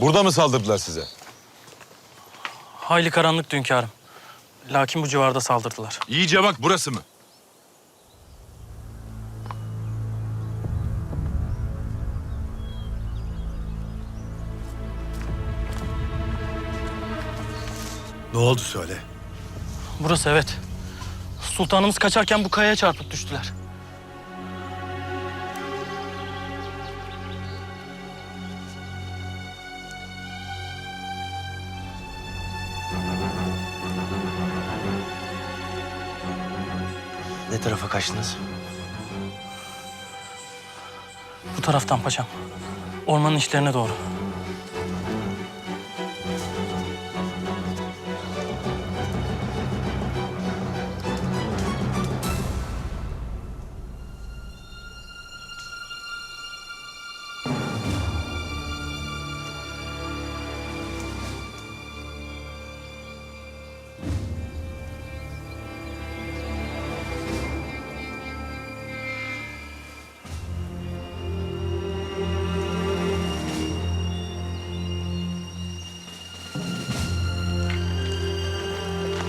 Burada mı saldırdılar size? Hayli karanlık hünkârım. Lakin bu civarda saldırdılar. İyice bak burası mı? Ne oldu söyle. Burası evet. Sultanımız kaçarken bu kayaya çarpıp düştüler. Tarafa kaçtınız? Bu taraftan paşam. Ormanın içlerine doğru.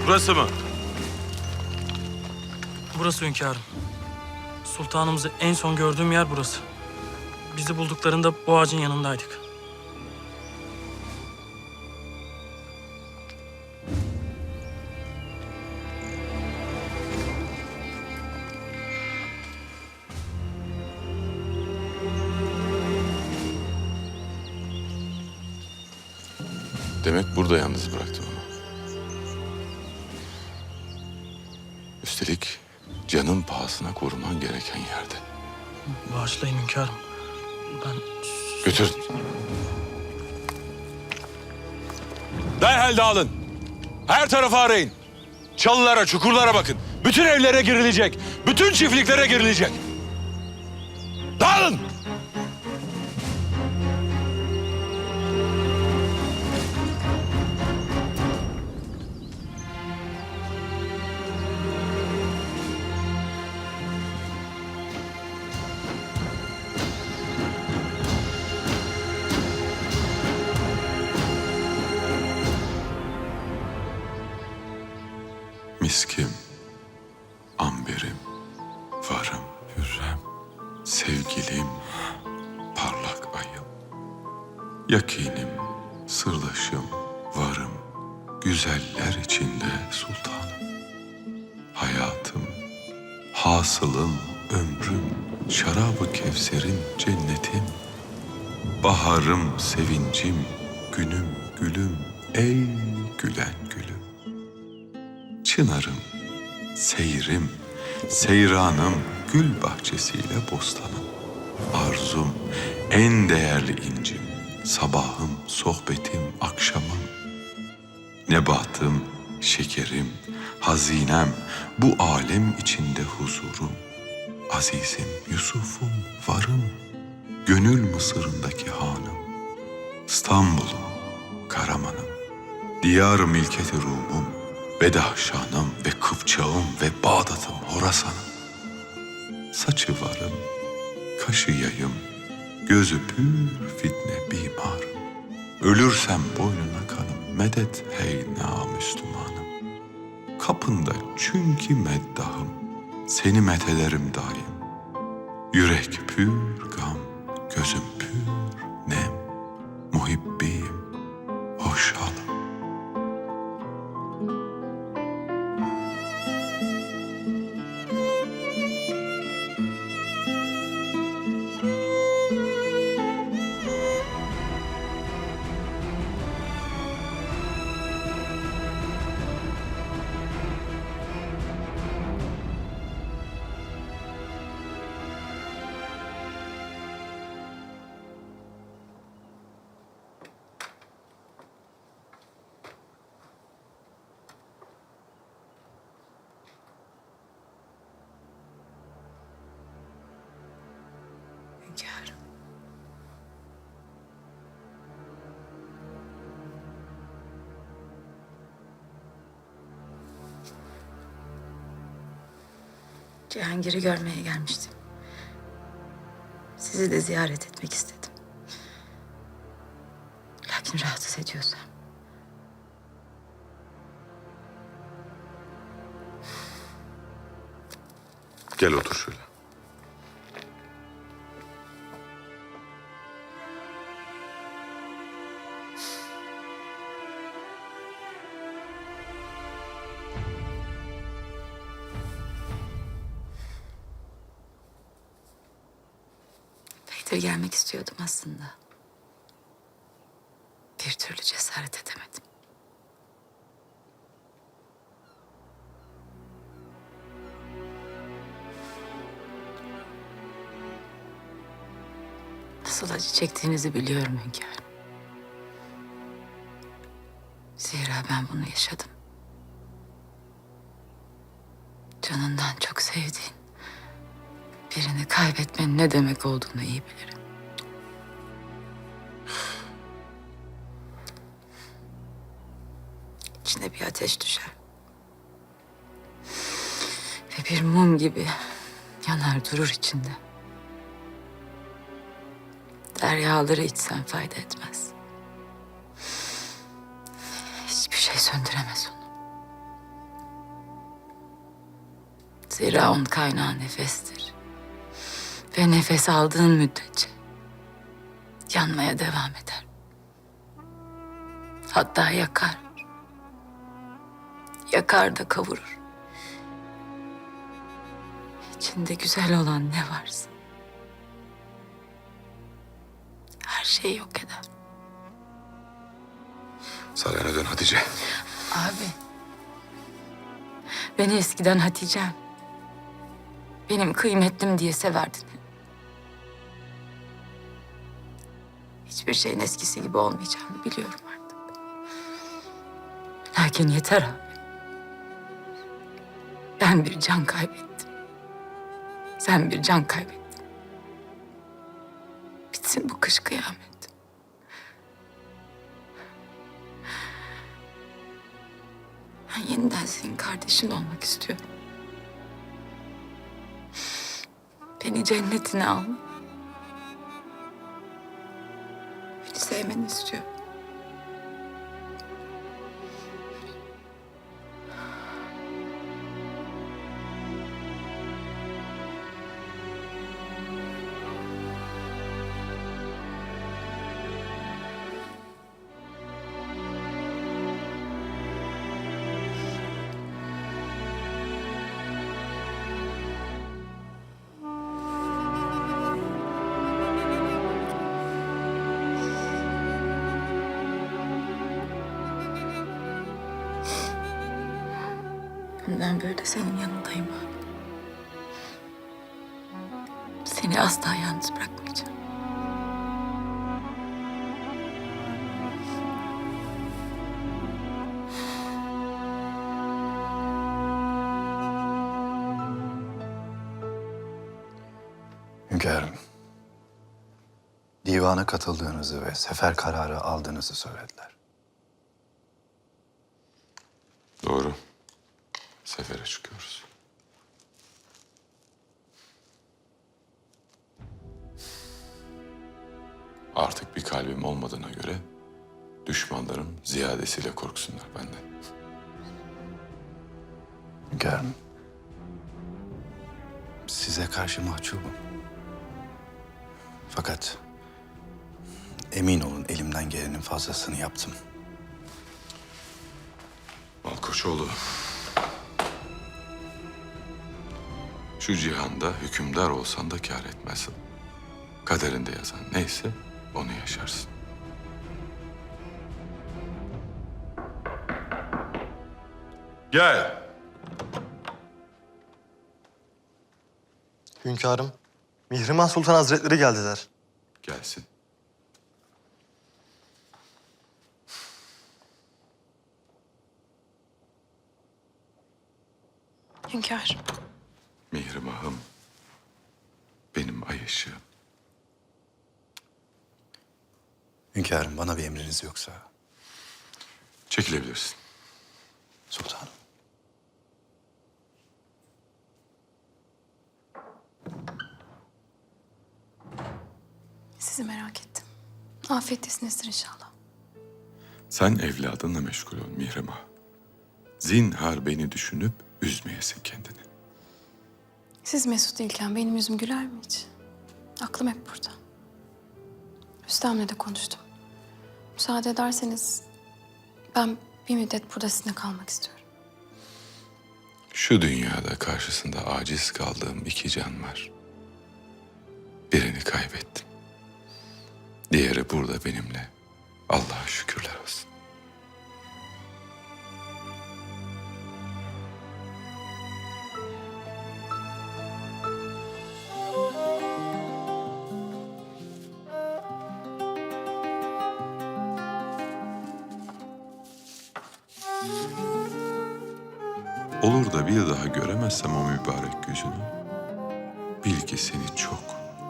Burası mı? Burası hünkârım. Sultanımızı en son gördüğüm yer burası. Bizi bulduklarında bu ağacın yanındaydık. Demek burada yalnız bıraktın pahasına koruman gereken yerde. Bağışlayın hünkârım. Ben Götür. Derhal dağılın. Her tarafı arayın. Çalılara, çukurlara bakın. Bütün evlere girilecek. Bütün çiftliklere girilecek. Miskim, amberim, varım, hürrem, sevgilim, parlak ayım. Yakinim, sırdaşım, varım, güzeller içinde sultanım. Hayatım, hasılım, ömrüm, şarabı kevserin cennetim. Baharım, sevincim, günüm, gülüm, ey gülen gülüm. Çınarım, seyrim, seyranım, gül bahçesiyle bostanım. Arzum, en değerli incim, sabahım, sohbetim, akşamım. Nebatım, şekerim, hazinem, bu alem içinde huzurum. Azizim, Yusuf'um, varım, gönül Mısır'ındaki hanım. İstanbul'um, Karaman'ım, diyar milketi Rum'um, Bedahşan'ım ve Kıpçağım ve Bağdat'ım, Horasan'ım. Saçı varım, kaşı yayım, gözü pür fitne bimarım. Ölürsem boynuna kanım, medet hey Müslümanım. Kapında çünkü meddahım, seni methederim daim. Yürek pür gam, gözüm pür Cihangir'i görmeye gelmiştim. Sizi de ziyaret etmek istedim. seni rahatsız ediyorsam. Gel otur şöyle. Epeydir gelmek istiyordum aslında. Bir türlü cesaret edemedim. Nasıl acı çektiğinizi biliyorum hünkârım. Zira ben bunu yaşadım. Canından çok sevdiğin birini kaybetmenin ne demek olduğunu iyi bilirim. İçine bir ateş düşer. Ve bir mum gibi yanar durur içinde. Deryaları içsen fayda etmez. Hiçbir şey söndüremez onu. Zira onun kaynağı nefestir. Ve nefes aldığın müddetçe yanmaya devam eder. Hatta yakar. Yakar da kavurur. İçinde güzel olan ne varsa her şeyi yok eder. Sarayına dön Hatice. Abi. Beni eskiden Hatice'm. Benim kıymetlim diye severdin. Hiçbir şeyin eskisi gibi olmayacağını biliyorum artık. Lakin yeter abi. Ben bir can kaybettim. Sen bir can kaybettin. Bitsin bu kış kıyamet. Ben yeniden senin kardeşin olmak istiyorum. Beni cennetine al. Beni istiyorum. Bundan böyle senin yanındayım abi. Seni asla yalnız bırakmayacağım. Hünkârım. Divana katıldığınızı ve sefer kararı aldığınızı söylediler. Doğru. Sefere çıkıyoruz. Artık bir kalbim olmadığına göre düşmanlarım ziyadesiyle korksunlar benden. Hünkârım. Size karşı mahcubum. Fakat emin olun elimden gelenin fazlasını yaptım. Malkoçoğlu. Şu cihanda hükümdar olsan da kâr etmezsin. Kaderinde yazan neyse onu yaşarsın. Gel. Hünkârım, Mihrimah Sultan Hazretleri geldiler. Gelsin. Hünkâr. Mihrimah'ım. Benim ay ışığım. Hünkârım bana bir emriniz yoksa Çekilebilirsin. sultanım. Sizi merak ettim. Afiyettesinizdir inşallah. Sen evladınla meşgul ol Mihrim Ağa. Zinhar beni düşünüp üzmeyesin kendini. Siz mesut değilken benim yüzüm güler mi hiç? Aklım hep burada. Rüstem'le de konuştum. Müsaade ederseniz ben bir müddet burada sizinle kalmak istiyorum. Şu dünyada karşısında aciz kaldığım iki can var. Birini kaybettim. Diğeri burada benimle. Allah'a şükürler olsun. Olur da bir daha göremezsem o mübarek yüzünü, bil ki seni çok,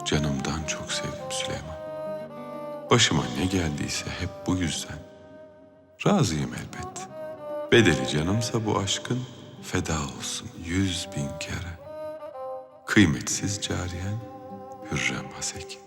canımdan çok sevdim Süleyman. Başıma ne geldiyse hep bu yüzden. Razıyım elbet. Bedeli canımsa bu aşkın feda olsun yüz bin kere. Kıymetsiz cariyen Hürrem Hasek.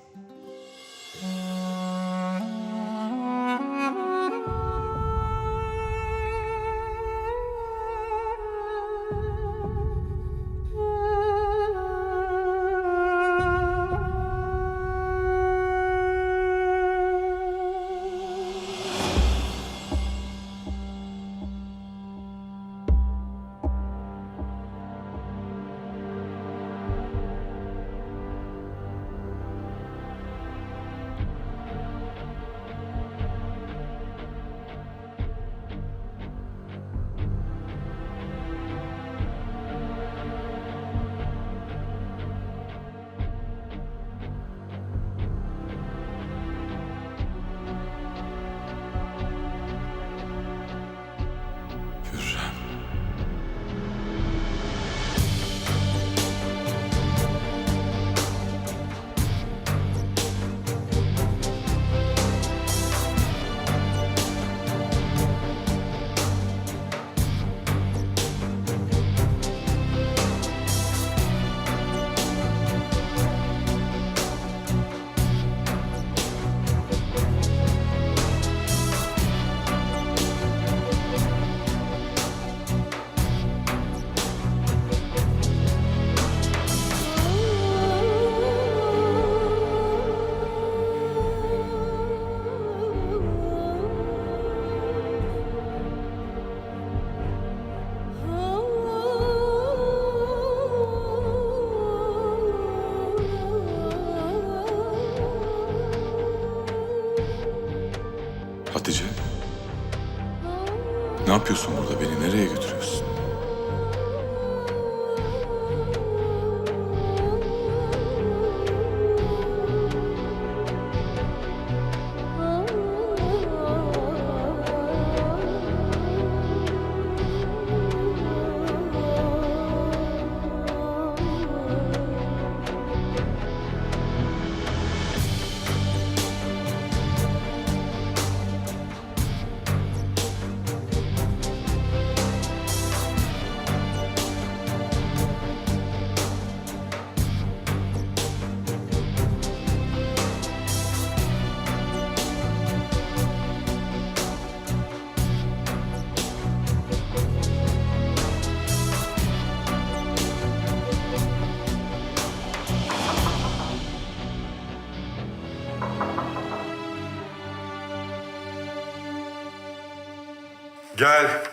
Gel.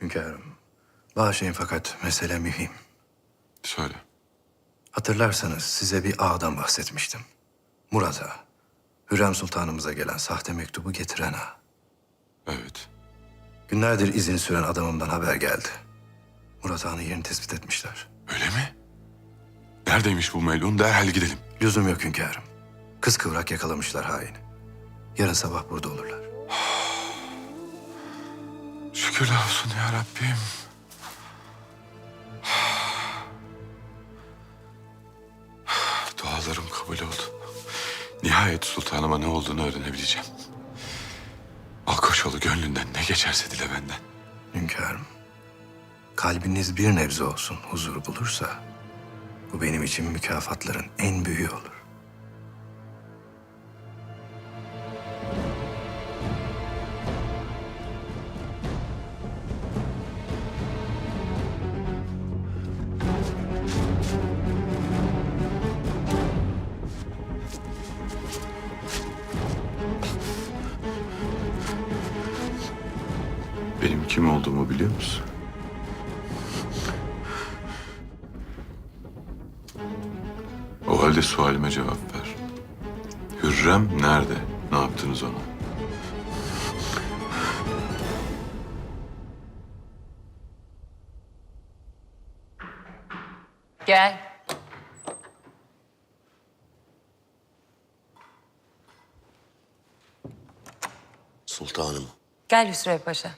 Hünkârım, bağışlayın fakat mesele mühim. Söyle. Hatırlarsanız size bir ağadan bahsetmiştim. Murat Ağa. Hürrem Sultanımıza gelen sahte mektubu getiren ağa. Evet. Günlerdir izin süren adamımdan haber geldi. Murat Ağa'nın yerini tespit etmişler. Öyle mi? Neredeymiş bu melun? Derhal gidelim. Lüzum yok hünkârım. Kız kıvrak yakalamışlar haini. Yarın sabah burada olurlar. Şükürler olsun ya Rabbim. Dualarım kabul oldu. Nihayet sultanıma ne olduğunu öğrenebileceğim. Alkoşoğlu gönlünden ne geçerse dile benden. Hünkârım, kalbiniz bir nebze olsun huzur bulursa bu benim için mükafatların en büyüğü olur. Halde sualime cevap ver. Hürrem nerede? Ne yaptınız ona? Gel. Sultanım, Gel Hüsrev Paşa.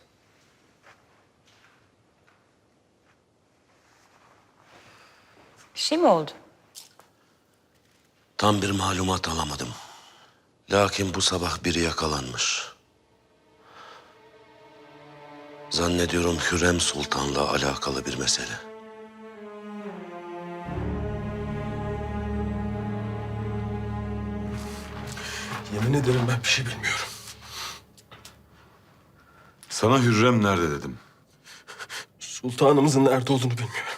Bir şey mi oldu? Tam bir malumat alamadım. Lakin bu sabah biri yakalanmış. Zannediyorum Hürrem Sultan'la alakalı bir mesele. Yemin ederim ben bir şey bilmiyorum. Sana Hürrem nerede dedim. Sultanımızın nerede olduğunu bilmiyorum.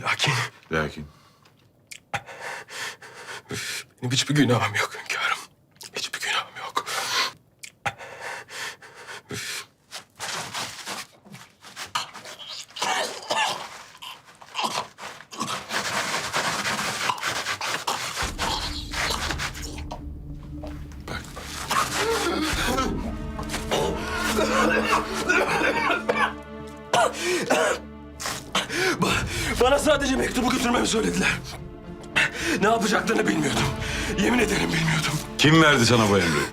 Lakin Lakin benim hiçbir günahım yok yapacaklarını bilmiyordum. Yemin ederim bilmiyordum. kim verdi sana bu emri?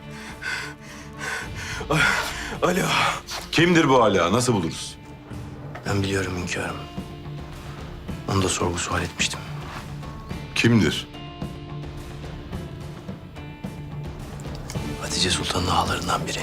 Ali ağa. Kimdir bu hala? Nasıl buluruz? Ben biliyorum hünkârım. Onu da sorgu sual etmiştim. Kimdir? Hatice Sultan'ın ağalarından biri.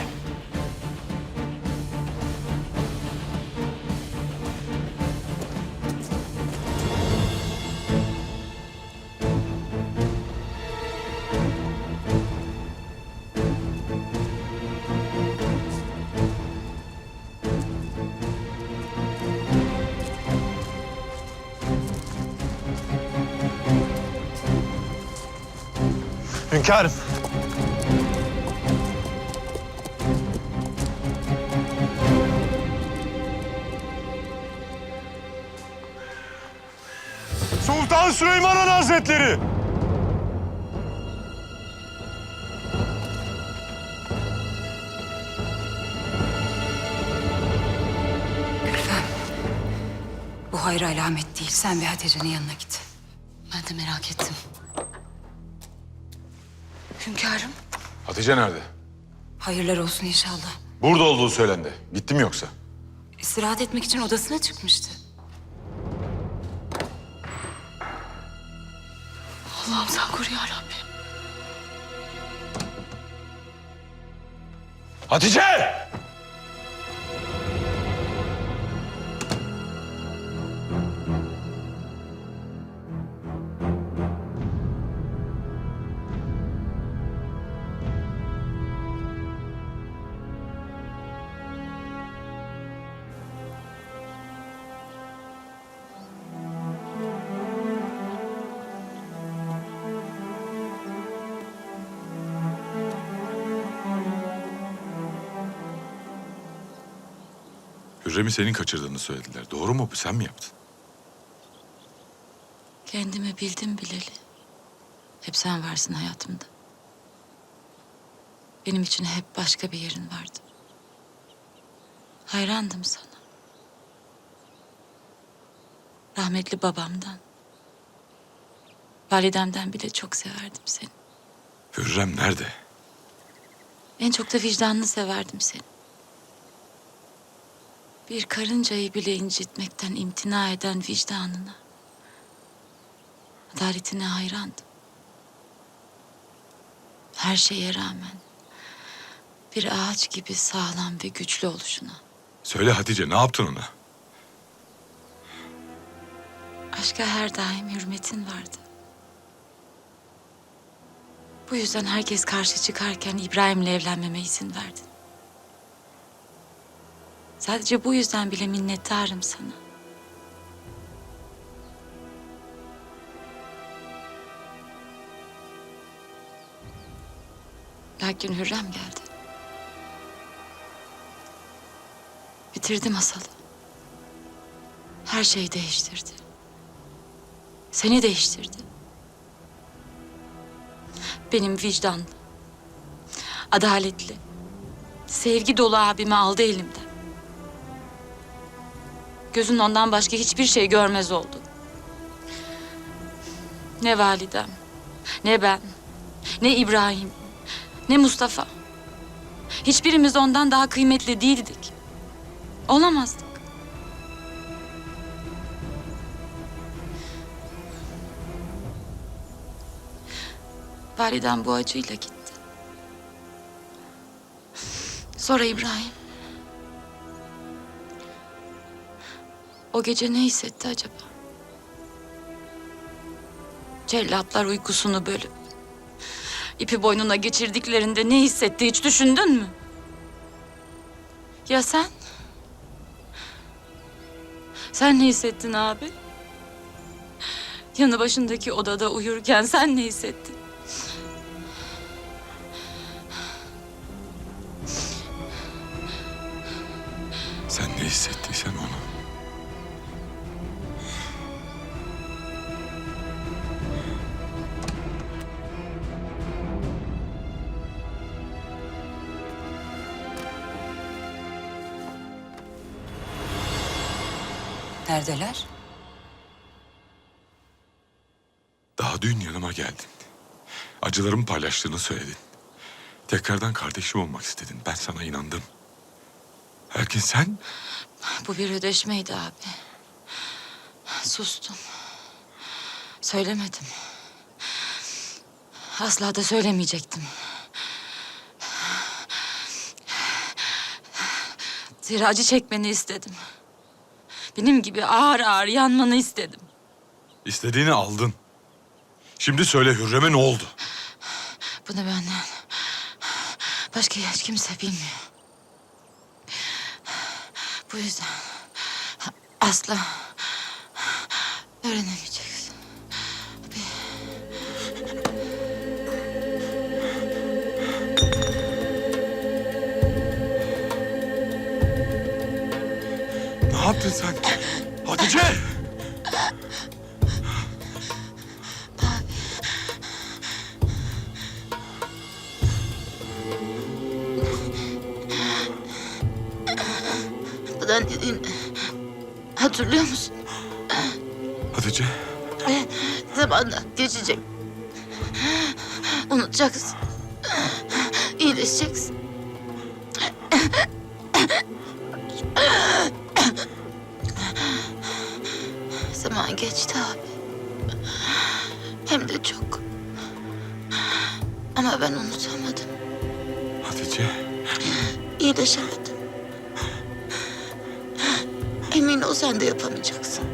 Hünkârım. Sultan Süleyman Han Hazretleri! Bu hayır alamet değil. Sen ve Hatice'nin yanına git. Ben de merak ettim. Hünkârım. Hatice nerede? Hayırlar olsun inşallah. Burada olduğu söylendi. Gitti mi yoksa? İstirahat etmek için odasına çıkmıştı. Allah'ım sen koru ya Rabbim. Hatice! Hürrem'i senin kaçırdığını söylediler. Doğru mu bu? Sen mi yaptın? Kendimi bildim bileli. Hep sen varsın hayatımda. Benim için hep başka bir yerin vardı. Hayrandım sana. Rahmetli babamdan. Validemden bile çok severdim seni. Hürrem nerede? En çok da vicdanını severdim seni. Bir karıncayı bile incitmekten imtina eden vicdanına, adaletine hayrandım. Her şeye rağmen bir ağaç gibi sağlam ve güçlü oluşuna. Söyle Hatice ne yaptın ona? Aşka her daim hürmetin vardı. Bu yüzden herkes karşı çıkarken İbrahim'le evlenmeme izin verdin. Sadece bu yüzden bile minnettarım sana. Lakin Hürrem geldi. Bitirdi masalı. Her şeyi değiştirdi. Seni değiştirdi. Benim vicdanlı, adaletli, sevgi dolu abimi aldı elimden. Gözün ondan başka hiçbir şey görmez oldu. Ne validem, ne ben, ne İbrahim, ne Mustafa. Hiçbirimiz ondan daha kıymetli değildik. Olamazdık. Validem bu acıyla gitti. Sonra İbrahim. O gece ne hissetti acaba? Cellatlar uykusunu bölüp ipi boynuna geçirdiklerinde ne hissetti hiç düşündün mü? Ya sen? Sen ne hissettin abi? Yanı başındaki odada uyurken sen ne hissettin? Neredeler? Daha dün yanıma geldin. Acılarımı paylaştığını söyledin. Tekrardan kardeşim olmak istedin. Ben sana inandım. Lakin sen Bu bir ödeşmeydi abi. Sustum. Söylemedim. Asla da söylemeyecektim. Zira acı çekmeni istedim. Benim gibi ağır ağır yanmanı istedim. istediğini aldın. Şimdi söyle Hürrem'e ne oldu? Bunu benden başka hiç kimse bilmiyor. Bu yüzden asla öğrenemeyeceksin. Ne yaptın sen? Hatice! Buradan dediğin hatırlıyor musun? Hatice, Zamanla geçecek. Unutacaksın. İyileşeceksin. Geçti abi. Hem de çok. Ama ben unutamadım. Hatice. İyileşemedim. Emin ol sen de yapamayacaksın.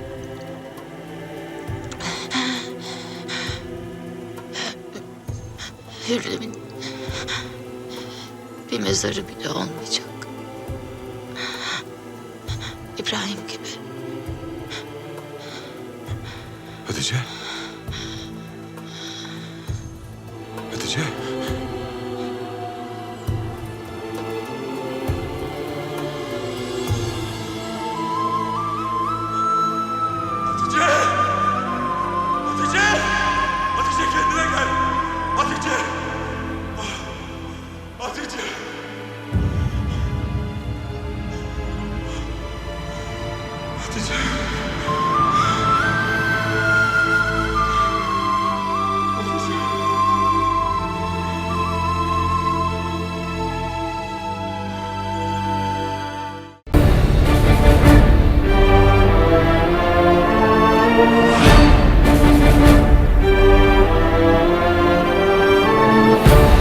Hürrem'in bir mezarı bile olmayacak. Hatice.